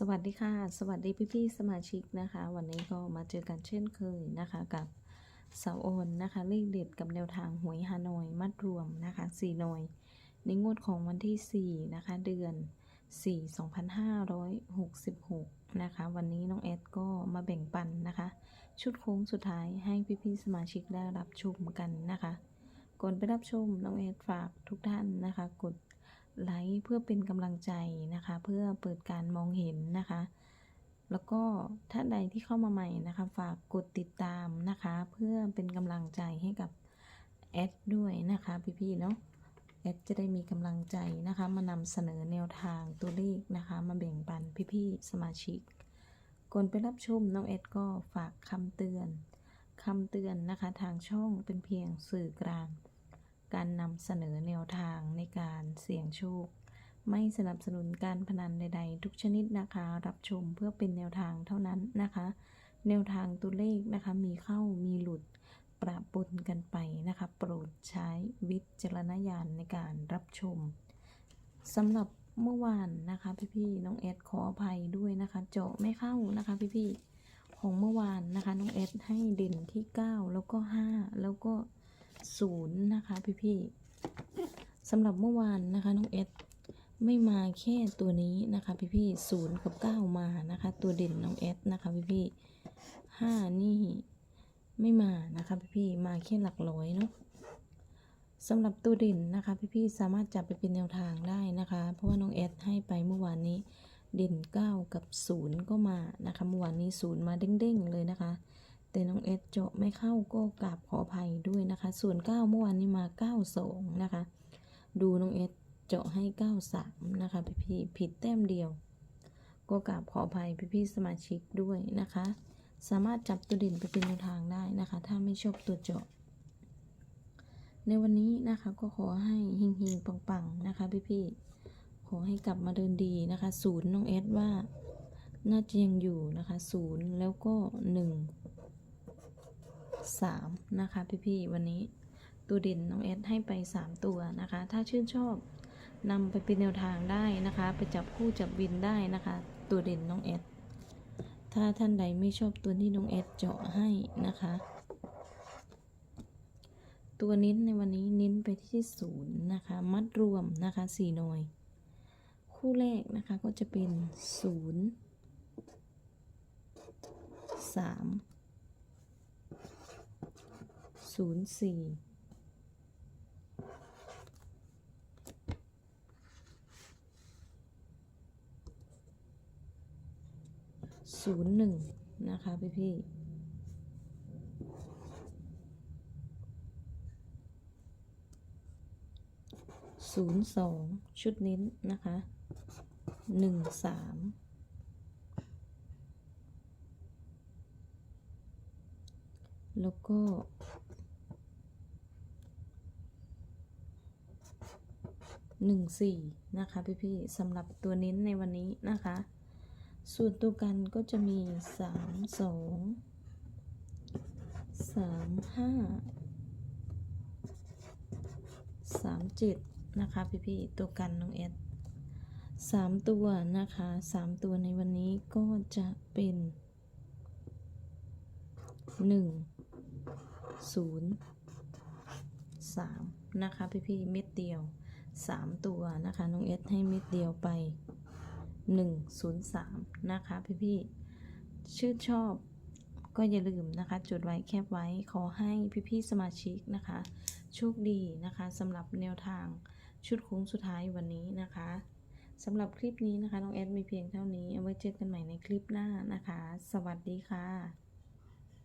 สวัสดีค่ะ สวัสดีพี่ๆสมาชิกนะคะ วันนี้ก็มาเจอกันเช่นเคยนะคะกับเสาโอนนะคะเลขเด็ดกับแนวทางหวยฮานอยมัดรวมนะคะสี่หน่วยในงวดของวันที่ 4 นะคะ เดือน 4 2566 นะคะ วันนี้น้องแอดก็มาแบ่งปันนะคะ ชุดโค้งสุดท้ายให้พี่ๆสมาชิกได้รับชมกันนะคะ ก่อนไปรับชมน้องแอดฝากทุกท่านนะคะ กด ไลค์เพื่อเป็นกำลังใจนะคะ เพื่อเปิดการมองเห็นนะคะ แล้วก็ท่านใดที่เข้ามาใหม่นะคะ ฝากกดติดตามนะคะ เพื่อเป็นกำลังใจให้กับแอดด้วยนะคะพี่ๆเนาะแอดจะได้มีกำลังใจนะคะ มานำเสนอแนวทางตัวเลขนะคะ มาแบ่งปันพี่ๆสมาชิกก่อนไปรับชมน้องแอดก็ฝากคำเตือนคำเตือนนะคะ ทางช่องเป็นเพียงสื่อกลาง การนำเสนอแนวทางในการเสี่ยงโชค ไม่สนับสนุนการพนันใด ๆ ทุกชนิดนะคะ รับชมเพื่อเป็นแนวทางเท่านั้นนะคะ แนวทางตัวเลขนะคะ มีเข้ามีหลุดประปนกันไปนะคะ โปรดใช้วิจารณญาณในการรับชมสำหรับเมื่อวานนะคะพี่ๆน้องเอสขออภัยด้วยนะคะ เจาะไม่เข้านะคะพี่ๆของเมื่อวานนะคะน้องเอสให้เด่นที่ 9 แล้วก็ 5 แล้วก็ ศูนย์นะคะพี่ๆสำหรับเมื่อวานนะคะน้องเอสไม่มาแค่ตัวนี้นะคะพี่ๆศูนย์กับเก้ามานะคะ ตัวเด่นน้องเอสนะคะพี่ๆห้านี่ไม่มานะคะพี่ๆมาแค่หลักร้อยเนาะสำหรับตัวเด่นนะคะ พี่ๆสามารถจับไปเป็นแนวทางได้นะคะ เพราะว่าน้องเอสให้ไปเมื่อวานนี้เด่น 9 กับ 0 ก็มานะคะเมื่อวานนี้ 0 มาเด้งๆเลยนะคะ แต่น้องเอสเจาะไม่เข้าก็กราบขออภัยด้วยนะคะ ส่วน 9 เมื่อวานนี้มา 92 นะคะ ดูน้องเอสเจาะให้ 93 นะคะ พี่ๆผิดแต้มเดียว ก็กราบขออภัยพี่ๆสมาชิกด้วยนะคะ สามารถจับตัวเด่นไปเป็นแนวทางได้นะคะ ถ้าไม่ชอบตัวเจาะ ในวันนี้นะคะก็ขอให้เฮงๆปังๆนะคะ พี่ๆขอให้กลับมาเดินดีนะคะศูนย์น้องเอสว่าน่าจะยังอยู่นะคะศูนย์แล้วก็หนึ่ง สามนะคะพี่ๆวันนี้ตัวเด่นน้องเอสให้ไป 3 ตัวนะคะ ถ้าชื่นชอบนำไปเป็นแนวทางได้นะคะ ไปจับคู่จับวินได้นะคะ ตัวเด่นน้องเอสถ้าท่านใดไม่ชอบตัวที่น้องเอสเจาะให้นะคะ ตัวนิ้นในวันนี้นิ้นไปที่ศูนย์นะคะ มัดรวมนะคะสี่หน่วย คู่แรกนะคะก็จะเป็นศูนย์สาม ศูนย์สี่ศูนย์หนึ่งนะคะพี่พี่ศูนย์สองชุดนิ้นนะคะหนึ่งสามแล้วก็ หนึ่งสี่นะคะพี่ๆสำหรับตัวเน้นในวันนี้นะคะ ส่วนตัวกันก็จะมีสามสองสามห้าสามเจ็ดนะคะพี่ๆตัวกันน้องเอสสามตัวนะคะสามตัวในวันนี้ก็จะเป็นหนึ่งศูนย์สามนะคะพี่ๆเม็ดเดียว สามตัวนะคะ น้องเอสให้เม็ดเดียวไปหนึ่งศูนย์สามนะคะ พี่ๆชื่นชอบก็อย่าลืมนะคะ จดไว้แคบไว้ขอให้พี่ๆสมาชิกนะคะ โชคดีนะคะสำหรับแนวทางชุดโค้งสุดท้ายวันนี้นะคะสำหรับคลิปนี้นะคะ น้องแอดมีเพียงเท่านี้ เอาไว้เจอกันใหม่ในคลิปหน้านะคะ สวัสดีค่ะ